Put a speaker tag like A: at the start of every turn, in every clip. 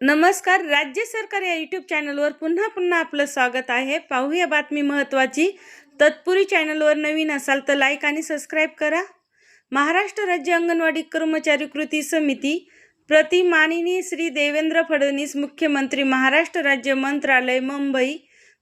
A: नमस्कार राज्य सरकार या यूट्यूब चॅनलवर पुन्हा पुन्हा आपलं स्वागत आहे. पाहूया बातमी महत्त्वाची तत्पुरी चॅनलवर नवीन असाल तर लाईक आणि सबस्क्राईब करा. महाराष्ट्र राज्य अंगणवाडी कर्मचारी कृती समिती प्रति माननीय श्री देवेंद्र फडणवीस मुख्यमंत्री महाराष्ट्र राज्य मंत्रालय मुंबई.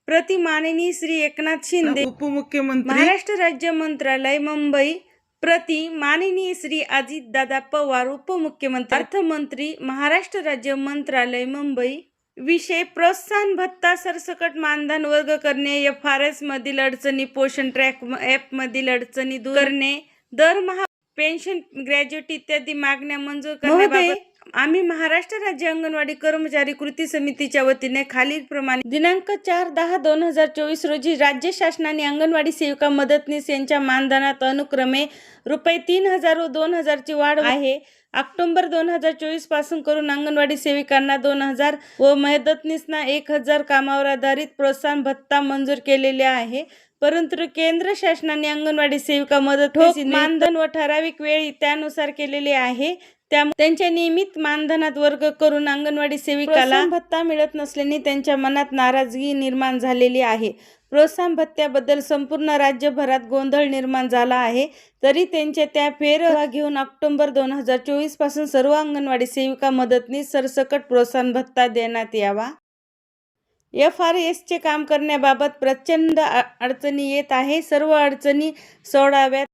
A: प्रति माननीय श्री एकनाथ शिंदे
B: उपमुख्यमंत्री
A: महाराष्ट्र राज्य मंत्रालय मुंबई. प्रति माननीय श्री अजितदादा पवार उपमुख्यमंत्री अर्थमंत्री महाराष्ट्र राज्य मंत्रालय मुंबई विषय प्रोत्साहन भत्ता सरसकट मानधन वर्ग करणे एफ आर एस मधील अडचणी पोषण ट्रॅक ॲप मधील अडचणी दूर करणे दरमहा पेन्शन ग्रॅज्युएट इत्यादी मागण्या मंजूर करण्याबाबत आम्ही महाराष्ट्र राज्य अंगणवाडी कर्मचारी कृती समितीच्या वतीने खालीलप्रमाणे दिनांक चार दहा दोन हजार चोवीस रोजी राज्य शासनाने अंगणवाडी सेविका मदतनीस यांच्या मानधनात अनुक्रमे रुपये तीन हजार व दोन हजारची वाढ आहे. ऑक्टोबर दोन हजार चोवीसपासून करून अंगणवाडी सेविकांना दोन हजार व मदतनीसना एक हजार कामावर आधारित प्रोत्साहन भत्ता मंजूर केलेले आहे. परंतु केंद्र शासनाने अंगणवाडी सेविका मदत ठोक मानधन व ठराविक वेळ त्यानुसार केलेले आहे. त्यामुळे त्यांच्या नियमित मानधनात वर्ग करून अंगणवाडी सेविकाला भत्ता मिळत नसल्याने त्यांच्या मनात नाराजगी निर्माण झालेली आहे. प्रोत्साहन भत्त्याबद्दल संपूर्ण राज्यभरात गोंधळ निर्माण झाला आहे. तरी त्यांच्या त्या फेरवा घेऊन ऑक्टोबर दोन हजार चोवीसपासून सर्व अंगणवाडी सेविका मदतनीस सरसकट प्रोत्साहन भत्ता देण्यात यावा. एफ आर एसचे काम करण्याबाबत प्रचंड अडचणी येत आहे. सर्व अडचणी सोडाव्यात.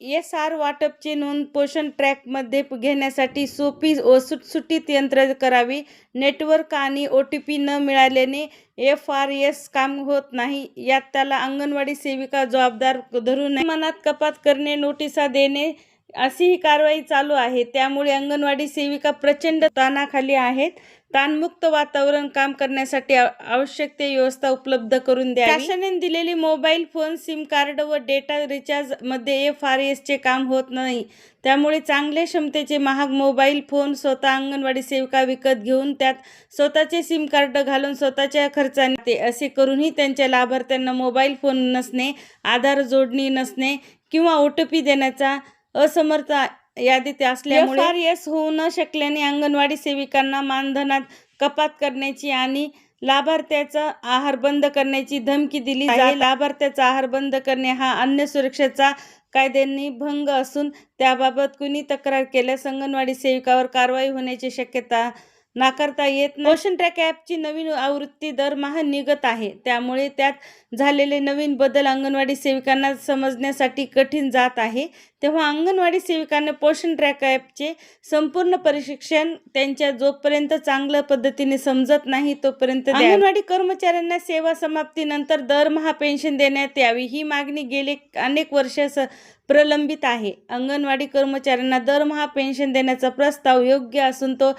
A: एस आर वाटपची नोंद पोषण ट्रॅकमध्ये घेण्यासाठी सोपी व सुटसुटीत यंत्र करावी. नेटवर्क आणि ओ टी पी न मिळाल्याने एफ आर एस काम होत नाही. यात त्याला अंगणवाडी सेविका जबाबदार धरून नये. मनात कपात करणे नोटिसा देणे अशी ही कारवाई चालू आहे. त्यामुळे अंगणवाडी सेविका प्रचंड ताणाखाली आहेत. ताणमुक्त वातावरण काम करण्यासाठी आवश्यक ते व्यवस्था उपलब्ध करून द्या शासनाने दिलेली मोबाईल फोन सिम कार्ड व डेटा रिचार्जमध्ये एफ आर एसचे काम होत नाही. त्यामुळे चांगल्या क्षमतेचे महाग मोबाईल फोन स्वतः अंगणवाडी सेविका विकत घेऊन त्यात स्वतःचे सिम कार्ड घालून स्वतःच्या खर्चाने ते असे करूनही त्यांच्या लाभार्थ्यांना मोबाईल फोन नसणे आधार जोडणी नसणे किंवा ओ टी पी देण्याचा असमर्थ यादीत असल्यामुळे आर एस होऊ न शकल्याने अंगणवाडी सेविकांना मानधनात कपात करण्याची आणि लाभार्थ्याचा आहार बंद करण्याची धमकी दिली आहे. लाभार्थ्याचा आहार बंद करणे हा अन्न सुरक्षेचा कायद्यांनी भंग असून त्याबाबत कुणी तक्रार केल्यास अंगणवाडी सेविकावर कारवाई होण्याची शक्यता नाकारता येत नाही. पोषण ट्रॅक ॲपची नवीन आवृत्ती दरमहा निघत आहे. त्यामुळे त्यात झालेले नवीन बदल अंगणवाडी सेविकांना समजण्यासाठी कठीण जात आहे. तेव्हा अंगणवाडी सेविकांना पोषण ट्रॅक ॲपचे संपूर्ण प्रशिक्षण त्यांच्या जोपर्यंत चांगल्या पद्धतीने समजत नाही तोपर्यंत. अंगणवाडी कर्मचाऱ्यांना सेवा समाप्तीनंतर दरमहा पेन्शन देण्यात यावी ही मागणी गेले अनेक वर्ष प्रलंबित आहे. अंगणवाडी कर्मचाऱ्यांना दरमहा पेन्शन देण्याचा प्रस्ताव योग्य असून तो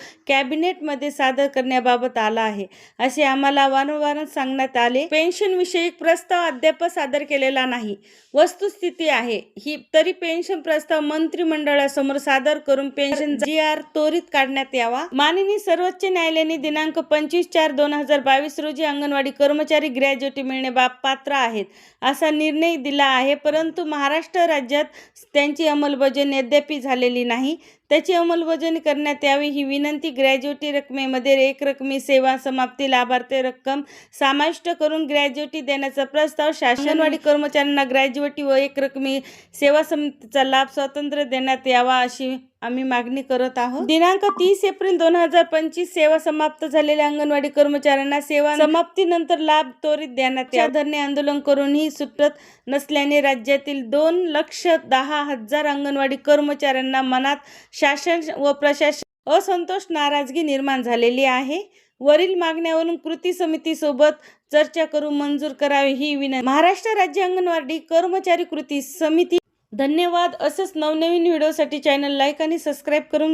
A: कॅबिनेटमध्ये सादर करण्याबाबत आला आहे. असे आम्हाला वारंवार सांगण्यात आले. पेन्शन विषयक प्रस्ताव अद्याप सादर केलेला नाही. वस्तुस्थिती आहे. ही तरी पेन्शन प्रस्ताव मंत्रिमंडळासमोर सादर करून पेन्शन जी आर त्वरित काढण्यात यावा. माननीय सर्वोच्च न्यायालयाने दिनांक पंचवीस चार दोन हजार बावीस रोजी अंगणवाडी कर्मचारी ग्रॅज्युएटी मिळणे बाब पात्र आहेत असा निर्णय दिला आहे. परंतु महाराष्ट्र राज्यात त्यांची अंमलबजावणी अद्याप झालेली नाही. त्याची अंमलबजावणी करण्यात यावी ही विनंती ग्रॅज्युएटी रकमेमध्ये एक रकमी सेवा समाप्ती लाभार्थी रक्कम समाविष्ट करून ग्रॅज्युएटी देण्याचा प्रस्ताव शासनवाडी कर्मचाऱ्यांना ग्रॅज्युएटी व एक रकमी सेवा समितीचा लाभ स्वतंत्र देण्यात यावा अशी आम्ही मागणी करत आहोत. दिनांक तीस एप्रिल दोन हजार पंचवीस सेवा समाप्त झालेल्या अंगणवाडी कर्मचाऱ्यांना सेवा समाप्तीनंतर लाभ त्वरित देण्यात या धरणे आंदोलन करूनही सुटत नसल्याने राज्यातील दोन लक्ष दहा हजार अंगणवाडी कर्मचाऱ्यांना मनात शासन व प्रशासन असंतोष नाराजगी निर्माण झालेली आहे. वरील मागण्यावरून कृती समितीसोबत चर्चा करून मंजूर करावी ही विनंती. महाराष्ट्र राज्य अंगणवाडी कर्मचारी कृती समिती धन्यवाद. असंच नवनवीन व्हिडिओसाठी चॅनल लाईक आणि सबस्क्राईब करून घ्या.